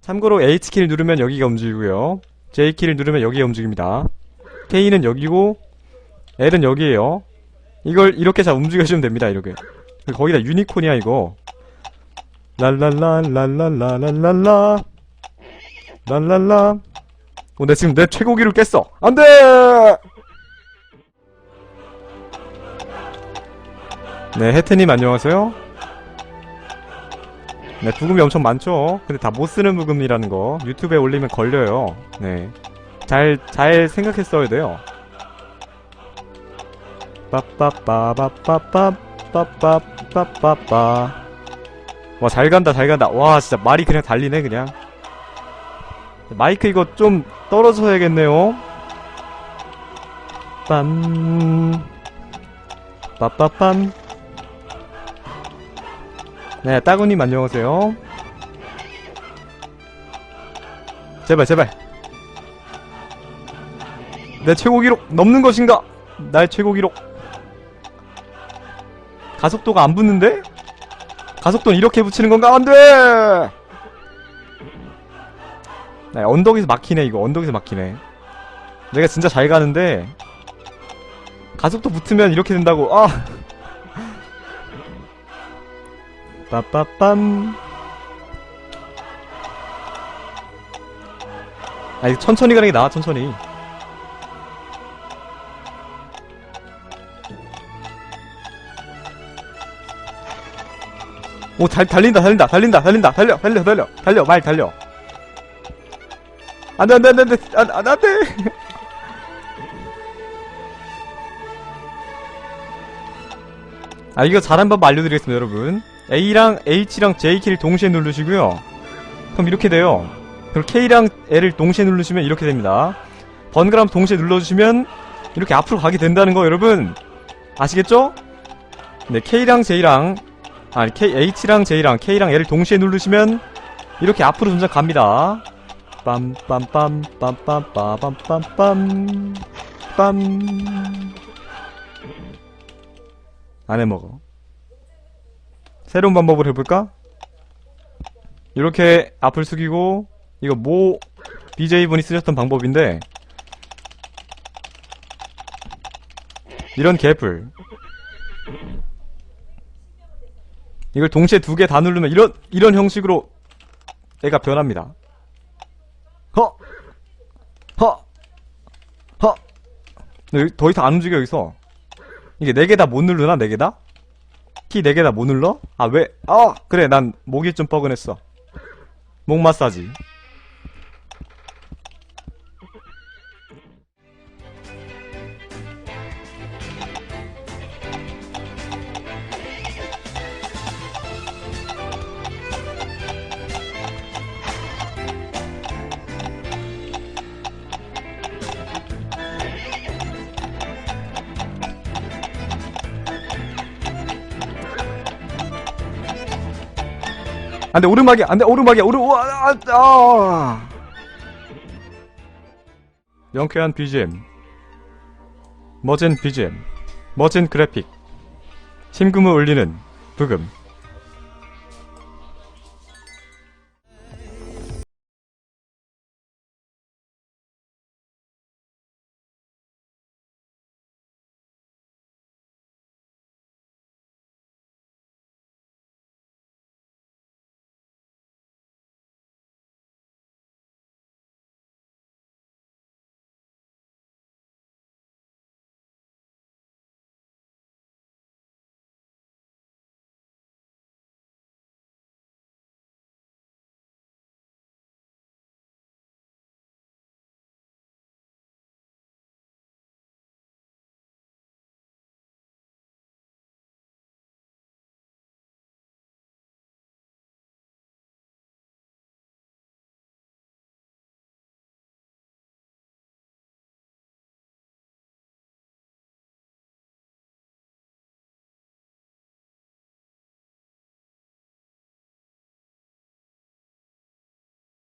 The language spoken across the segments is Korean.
참고로 H키를 누르면 여기가 움직이고요. J키를 누르면 여기가 움직입니다. K는 여기고 L은 여기에요. 이걸 이렇게 잘 움직여주면 됩니다. 이렇게. 거기다 유니콘이야 이거. 랄랄랄랄랄랄랄라 랄랄라 어, 내 지금 내 최고기를 깼어. 안 돼! 네, 혜태님 안녕하세요. 네, 부금이 엄청 많죠? 근데 다 못 쓰는 부금이라는 거. 유튜브에 올리면 걸려요. 네. 잘, 잘 생각해 써야 돼요. 빠빠빠빠빠빠, 빠빠빠빠빠. 와, 잘 간다, 잘 간다. 와, 진짜 말이 그냥 달리네, 그냥. 마이크 이거 좀 떨어져 야겠네요. 빰. 빠빠빰. 네, 따구님 안녕하세요. 제발, 제발. 내 최고 기록 넘는 것인가? 나의 최고 기록. 가속도가 안 붙는데? 가속도는 이렇게 붙이는 건가? 안 돼! 네, 언덕에서 막히네, 이거. 언덕에서 막히네. 내가 진짜 잘 가는데, 가속도 붙으면 이렇게 된다고. 아! 빠빠빰. 아, 이거 천천히 가는 게 나아, 천천히. 오, 달, 달린다, 달린다, 달린다, 달린다, 달려, 달려, 달려, 달려, 말 달려. 안 돼, 안 돼, 안 돼, 안 돼, 안, 안, 안 돼. 아, 이거 잘한 법 알려드리겠습니다, 여러분. A랑 H랑 J키를 동시에 누르시고요. 그럼 이렇게 돼요. 그럼 K랑 L을 동시에 누르시면 이렇게 됩니다. 번갈아 동시에 눌러주시면 이렇게 앞으로 가게 된다는 거 여러분 아시겠죠? 네, K랑 J랑 아니 K, H랑 J랑 K랑 L을 동시에 누르시면 이렇게 앞으로 점점 갑니다. 빰빰빰 빰빰빰빰빰빰 빰 안 해먹어. 새로운 방법을 해볼까? 이렇게 앞을 숙이고 이거 모 BJ분이 쓰셨던 방법인데 이런 갭을 이걸 동시에 두 개 다 누르면 이런 이런 형식으로 애가 변합니다. 허! 허! 허! 더 이상 안 움직여 여기서 이게 네 개 다 못 누르나 네 개 다? 키네개다못 눌러? 아 왜? 아 그래 난 목이 좀 뻐근했어. 목 마사지. 안돼 오르막이야 안돼 오르막이야 오르 우와 아, 아. 명쾌한 BGM 멋진 BGM 멋진 그래픽. 심금을 울리는 부금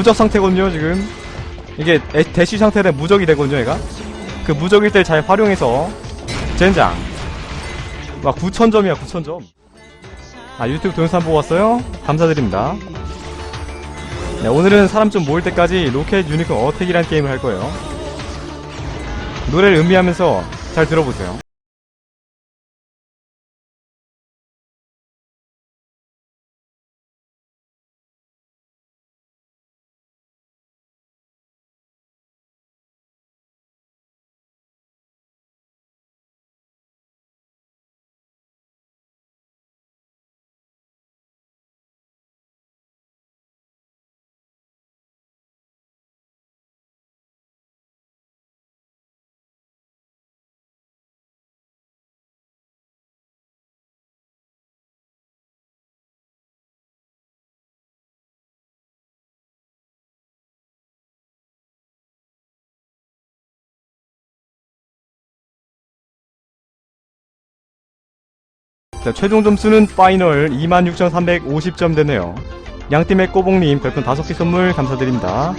무적 상태거든요 지금 이게 애- 대시 상태는 무적이 되거든요 얘가 그 무적일 때 잘 활용해서 젠장 와 9천점이야 9천점 아 유튜브 동영상 보고 왔어요? 감사드립니다 네, 오늘은 사람 좀 모일 때까지 로켓 유니콘 어택이라는 게임을 할 거예요. 노래를 음미하면서 잘 들어보세요. 자, 최종 점수는 파이널 26,350점 되네요. 양팀의 꼬봉님 별풍 5개 선물 감사드립니다.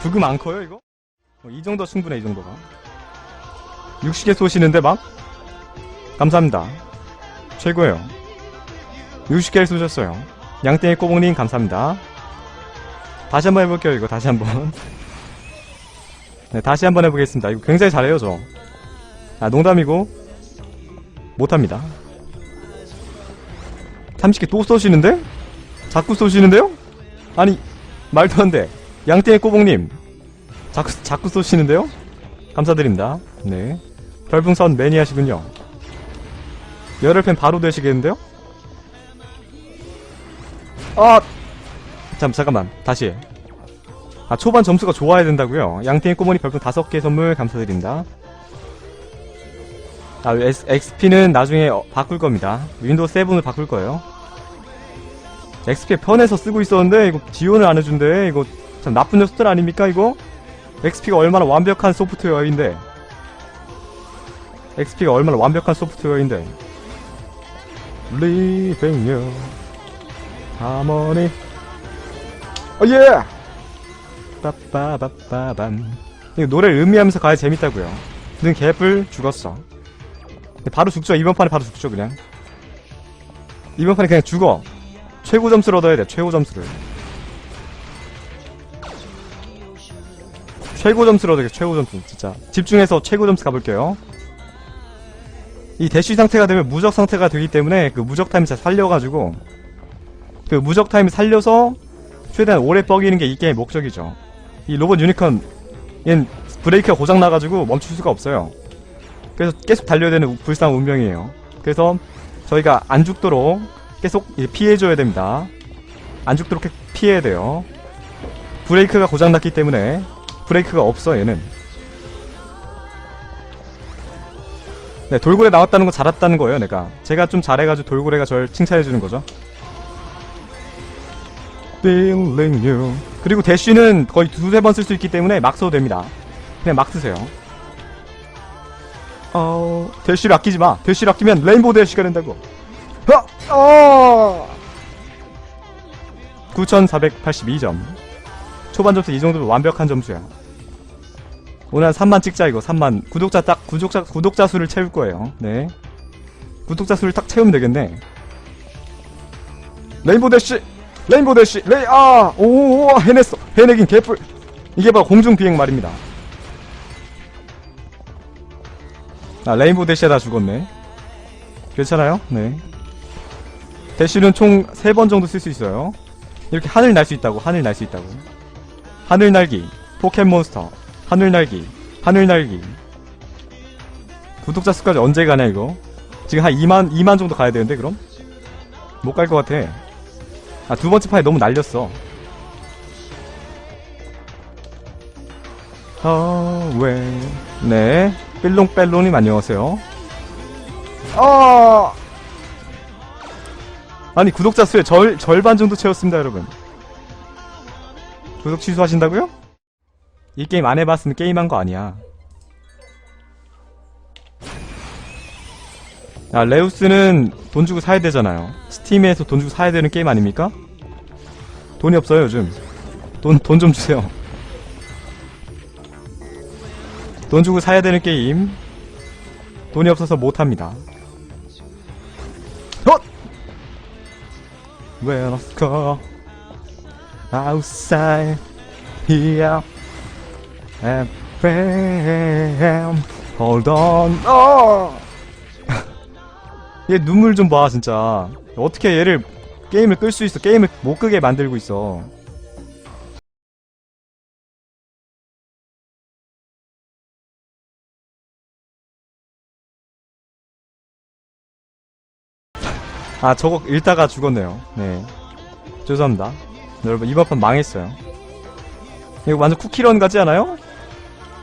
부금 안 커요 이거? 어, 이 정도 충분해 이 정도가. 60개 쏘시는데 막? 감사합니다. 최고예요. 60개를 쏘셨어요. 양땡이 꼬봉님 감사합니다. 다시 한번 해볼게요 이거. 다시 한번. 네 다시 한번 해보겠습니다. 이거 굉장히 잘해요 저아 농담이고 못합니다. 30개 또 쏘시는데? 자꾸 쏘시는데요? 아니 말도 안돼 양떼의 꼬봉님 자꾸 자꾸 쏘시는데요? 감사드립니다. 네 별풍선 매니아시군요. 열혈팬 바로 되시겠는데요? 아 잠 잠깐만 다시 아 초반 점수가 좋아야 된다고요? 양떼의 꼬봉이 별풍 5개 선물 감사드립니다. 아 XP는 나중에 어, 바꿀 겁니다. 윈도우 7을 바꿀 거예요. XP 편해서 쓰고 있었는데 이거 지원을 안 해준대 이거 참 나쁜 녀석들 아닙니까 이거? XP가 얼마나 완벽한 소프트웨어인데. XP가 얼마나 완벽한 소프트웨어인데. Living you Harmony 어예! 빠빠빠빠밤. 이거 노래를 음미하면서 가야 재밌다고요. 는 개뿔 죽었어. 바로 죽죠. 이번 판에 바로 죽죠 그냥. 이번 판에 그냥 죽어. 최고 점수를 얻어야 돼 최고 점수를 최고 점수로 되게 최고 점수 진짜. 집중해서 최고 점수 가볼게요. 이 대쉬 상태가 되면 무적 상태가 되기 때문에 그 무적 타임 잘 살려가지고 그 무적 타임 살려서 최대한 오래 뻐기는 게 이 게임의 목적이죠. 이 로봇 유니콘 얘는 브레이크가 고장나가지고 멈출 수가 없어요. 그래서 계속 달려야 되는 불쌍한 운명이에요. 그래서 저희가 안 죽도록 계속 피해줘야 됩니다. 안 죽도록 피해야 돼요. 브레이크가 고장났기 때문에 브레이크가 없어 얘는. 네 돌고래 나왔다는 거 잘했다는 거예요 내가. 제가 좀 잘해가지고 돌고래가 절 칭찬해주는 거죠. Feeling you. 그리고 대쉬는 거의 두세 번 쓸 수 있기 때문에 막 써도 됩니다. 그냥 막 쓰세요. 어... 대쉬를 아끼지 마. 대쉬를 아끼면 레인보우 대쉬가 된다고. 어! 어! 9482점. 초반 점수 이 정도면 완벽한 점수야 오늘 한 3만 찍자 이거. 3만. 구독자 딱 구독자 구독자 수를 채울 거예요. 네. 구독자 수를 딱 채우면 되겠네. 레인보 대쉬 레인보 대쉬 레이 아오 해냈어. 해내긴 개뿔. 이게 바로 공중 비행 말입니다. 아 레인보 대쉬에다 죽었네. 괜찮아요? 네. 대쉬는 총 3번 정도 쓸 수 있어요. 이렇게 하늘 날 수 있다고 하늘 날 수 있다고. 하늘 날기 포켓몬스터 하늘 날기 하늘 날기. 구독자 수까지 언제 가냐 이거? 지금 한 2만 2만 정도 가야 되는데 그럼? 못 갈 것 같아. 아 두 번째 판에 너무 날렸어. 어왜네. 삘롱뺄롱님 안녕하세요. 어 아니 구독자 수의 절 절반 정도 채웠습니다 여러분. 구독 취소하신다고요? 이 게임 안 해봤으면 게임한 거 아니야. 야, 레우스는 돈 주고 사야 되잖아요. 스팀에서 돈 주고 사야 되는 게임 아닙니까? 돈이 없어요, 요즘. 돈, 돈 좀 주세요. 돈 주고 사야 되는 게임. 돈이 없어서 못합니다. 헛! When I go outside bam, hold on. 어! 얘 눈물 좀 봐, 진짜. 어떻게 얘를 게임을 끌 수 있어? 게임을 못 끄게 만들고 있어. 아, 저거 읽다가 죽었네요. 네. 죄송합니다. 여러분, 이번 판 망했어요. 이거 완전 쿠키런 같지 않아요?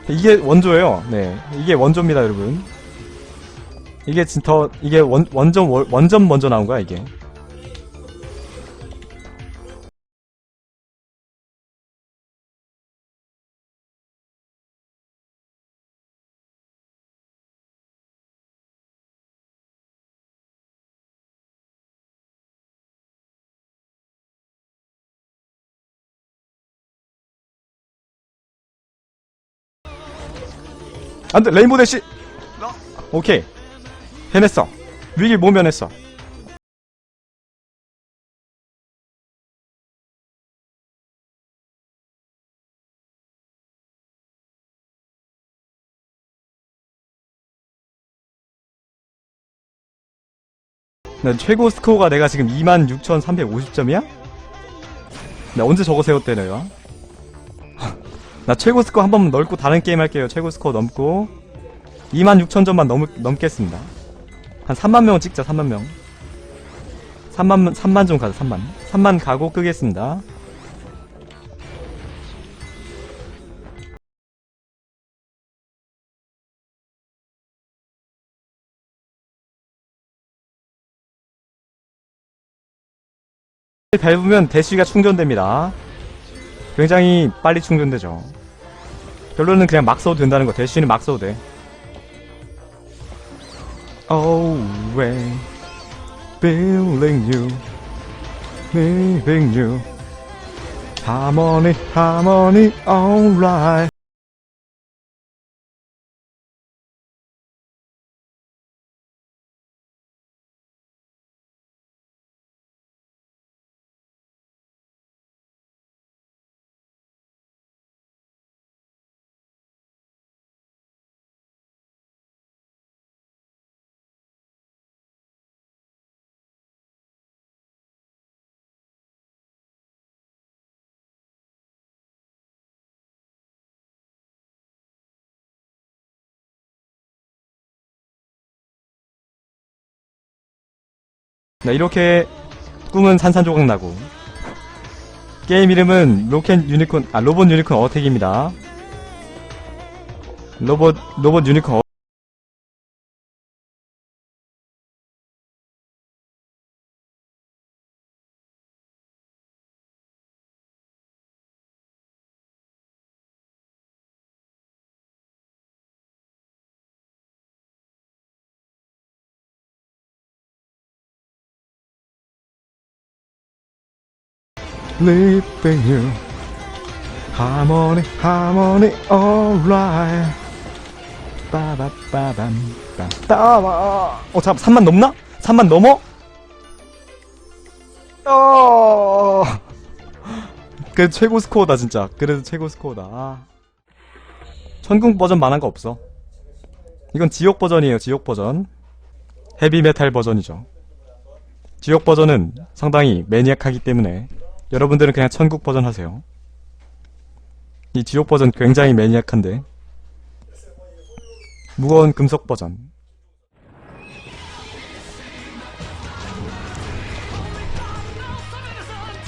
이게 원조예요. 네. 이게 원조입니다, 여러분. 이게 진 더, 이게 원, 원전, 원- 원전 먼저 나온 거야, 이게. 안 돼, 레인보우 대시! 오케이. 해냈어. 위기를 모면했어. 나 최고 스코어가 내가 지금 26,350점이야? 나 언제 저거 세웠대 내가? 나 최고 스코어 한 번만 넓고 다른 게임 할게요. 최고 스코어 넘고 26,000점만 넘, 넘겠습니다. 한 3만 명은 찍자. 3만 명. 3만 3만 좀 가자. 3만. 3만 가고 끄겠습니다. 밟으면 대시가 충전됩니다. 굉장히 빨리 충전되죠. 결론은 그냥 막 써도 된다는 거. 대시는 막 써도 돼. Always feeling you, needing you. Harmony, harmony, alright. 네, 이렇게 꿈은 산산조각 나고 게임 이름은 로켓 유니콘 아 로봇 유니콘 어택입니다. 로봇 로봇 유니콘 Leaving you. Harmony, harmony, alright. 빠바빠밤 빠바 어 잠깐 3만 넘나? 3만 넘어? 어. 그래도 최고 스코어다 진짜. 그래도 최고 스코어다. 아. 천국 버전 만한 거 없어. 이건 지옥 버전이에요 지옥 버전. 헤비메탈 버전이죠. 지옥 버전은 상당히 매니악하기 때문에 여러분들은 그냥 천국 버전 하세요. 이 지옥 버전 굉장히 매니악한데. 무거운 금속 버전.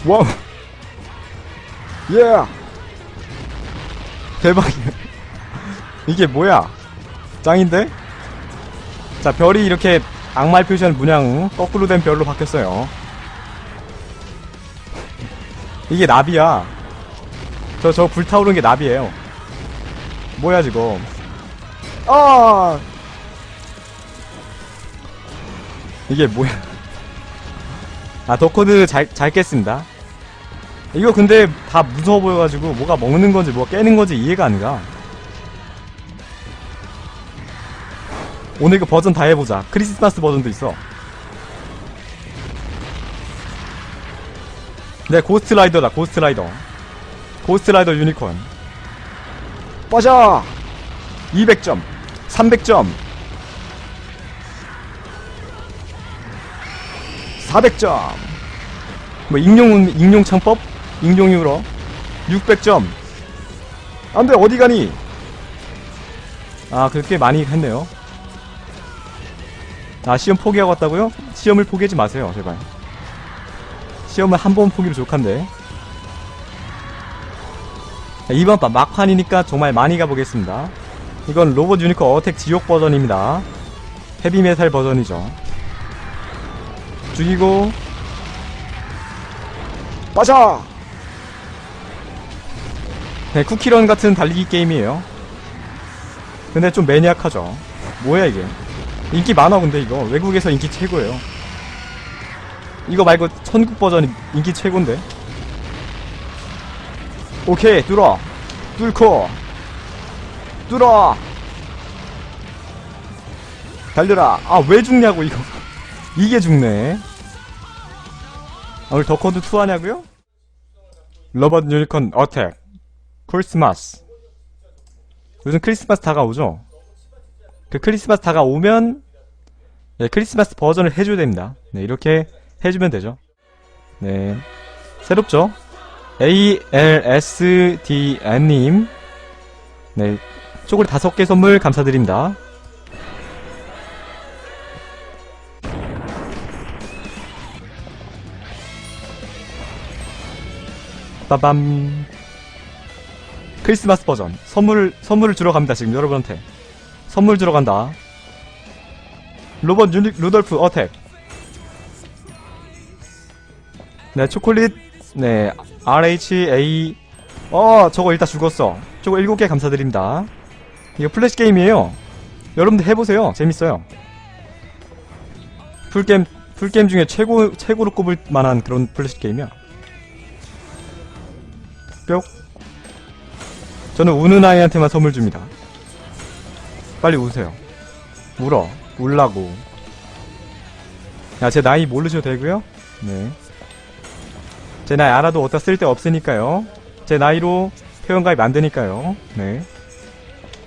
와우. 예 대박이야. 이게 뭐야? 짱인데? 자 별이 이렇게 악말 표시한 문양 거꾸로 된 별로 바뀌었어요 이게 나비야 저, 저 불타오르는 게 나비예요. 뭐야, 지금. 아 이게 뭐야. 아, 덕코드 잘, 잘 깼습니다. 이거 근데 다 무서워 보여가지고 뭐가 먹는 건지 뭐가 깨는 건지 이해가 안 가. 오늘 이거 버전 다 해보자. 크리스마스 버전도 있어. 네, 고스트 라이더다, 고스트 라이더. 고스트 라이더 유니콘. 빠져 200점, 300점, 400점. 뭐 익룡 익룡 창법, 익룡 유로 600점. 안돼 어디 가니? 아 그렇게 많이 했네요. 아 시험 포기하고 왔다고요? 시험을 포기하지 마세요 제발. 시험은 한번 포기로 족한데. 자, 이번 판 막판이니까 정말 많이 가보겠습니다. 이건 로봇 유니콘 어택 지옥 버전입니다. 헤비메탈 버전이죠. 죽이고 빠져 네, 쿠키런 같은 달리기 게임이에요. 근데 좀 매니악하죠. 뭐야 이게? 인기 많아 근데 이거 외국에서 인기 최고예요. 이거 말고 천국 버전이 인기 최고인데. 오케이 뚫어. 뚫고. 뚫어. 달려라. 아 왜 죽냐고 이거. 이게 죽네. 아, 오늘 더코드 2 하냐고요? 러버트 유니콘 어택. 크리스마스. 요즘 크리스마스 다가오죠? 그 크리스마스 다가오면 네, 크리스마스 버전을 해줘야 됩니다. 네 이렇게 해주면 되죠. 네. 새롭죠? ALSDN님. 네. 초콜릿 다섯 개 선물 감사드립니다. 빠밤. 크리스마스 버전. 선물 선물을 주러 갑니다 지금 여러분한테. 선물 주러 간다. 로봇 유닉 루돌프 어택 네 초콜릿. 네 RHA 어 저거 일단 죽었어. 저거 7개 감사드립니다. 이거 플래시 게임이에요. 여러분들 해보세요. 재밌어요. 풀게임 풀게임 중에 최고 최고로 꼽을 만한 그런 플래시 게임이야. 뿅. 저는 우는 아이한테만 선물 줍니다. 빨리 우세요. 울어. 울라고. 야 제 나이 모르셔도 되고요. 네 제 나이 알아도 어디다 쓸데 없으니까요. 제 나이로 회원가입 안 되니까요. 네.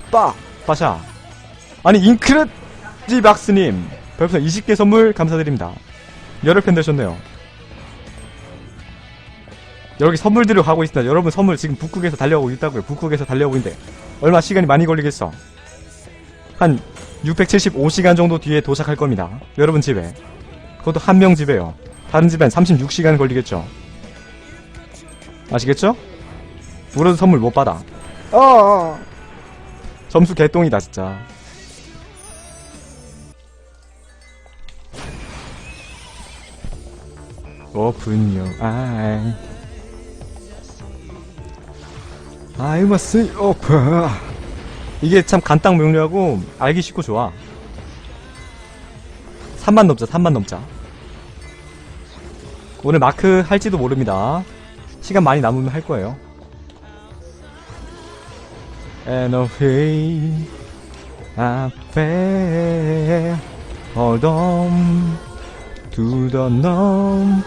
빠. 빠샤. 아니 잉크레지 박스님 별풍선 20개 선물 감사드립니다. 열흘 편 되셨네요. 여기 선물들을 가고 있습니다. 여러분 선물 지금 북극에서 달려오고 있다고요. 북극에서 달려오고 있는데 얼마 시간이 많이 걸리겠어? 한 675시간 정도 뒤에 도착할 겁니다. 여러분 집에. 그것도 한 명 집에요. 다른 집엔 36시간 걸리겠죠 아시겠죠? 울어도 선물 못 받아. 어 점수 개똥이다 진짜. Open your eye I must open 이게 참 간단 명료하고 알기 쉽고 좋아. 3만 넘자 3만 넘자. 오늘 마크 할지도 모릅니다 시간 많이 남으면 할 거예요 And hate 앞에 the numb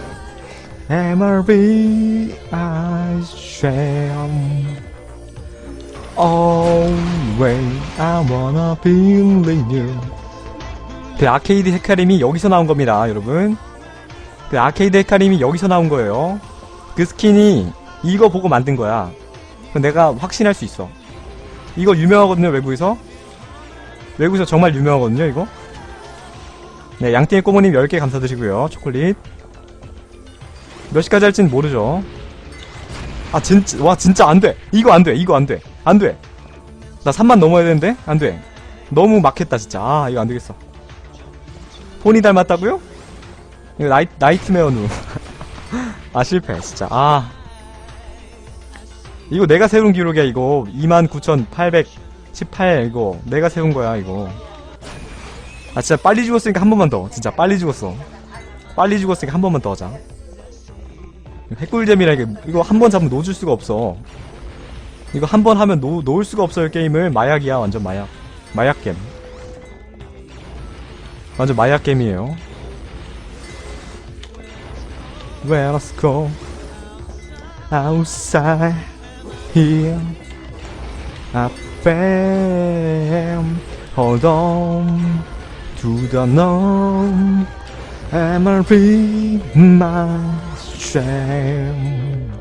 MRB I shall Always I wanna believe you 그 아케이드 헤카림이 여기서 나온 겁니다 여러분 그 아케이드 헤카림이 여기서 나온 거예요 그 스킨이 이거 보고 만든 거야. 내가 확신할 수 있어. 이거 유명하거든요 외국에서. 외국에서 정말 유명하거든요 이거. 네 양띵의 꼬모님 10개 감사드리고요 초콜릿. 몇 시까지 할진 모르죠. 아 진짜 와 진짜 안 돼. 이거 안 돼 이거 안 돼. 안 돼. 나 3만 넘어야 되는데? 안 돼. 너무 막했다 진짜. 아 이거 안 되겠어. 폰이 닮았다고요? 이거 나이, 나이트메어 누 아 실패 진짜. 아. 이거 내가 세운 기록이야 이거. 29,818 이거. 내가 세운 거야 이거. 아 진짜 빨리 죽었으니까 한 번만 더. 진짜 빨리 죽었어. 빨리 죽었으니까 한 번만 더 하자. 핵꿀잼이라 이게 이거 한 번 잡으면 놓줄 수가 없어. 이거 한 번 하면 놓, 놓을 수가 없어요 게임을. 마약이야 완전 마약. 마약 게임. 완전 마약 게임이에요 Let's go outside here. I fam, hold on to the norm. Am I read my shame?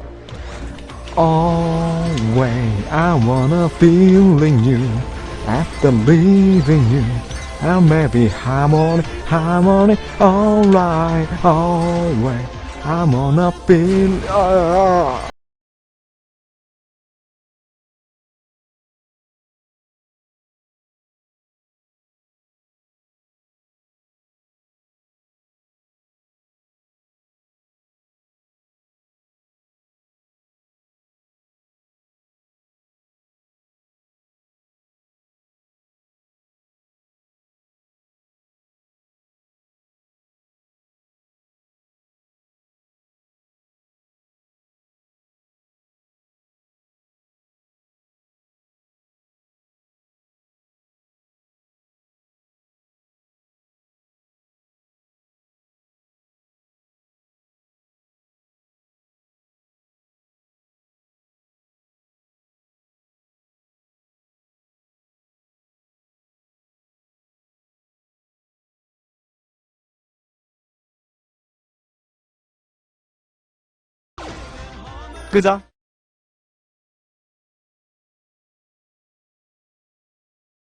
Always I wanna feel in you after leaving you. And maybe harmony, harmony, alright, always. I wanna feel 아, 아. 끄자.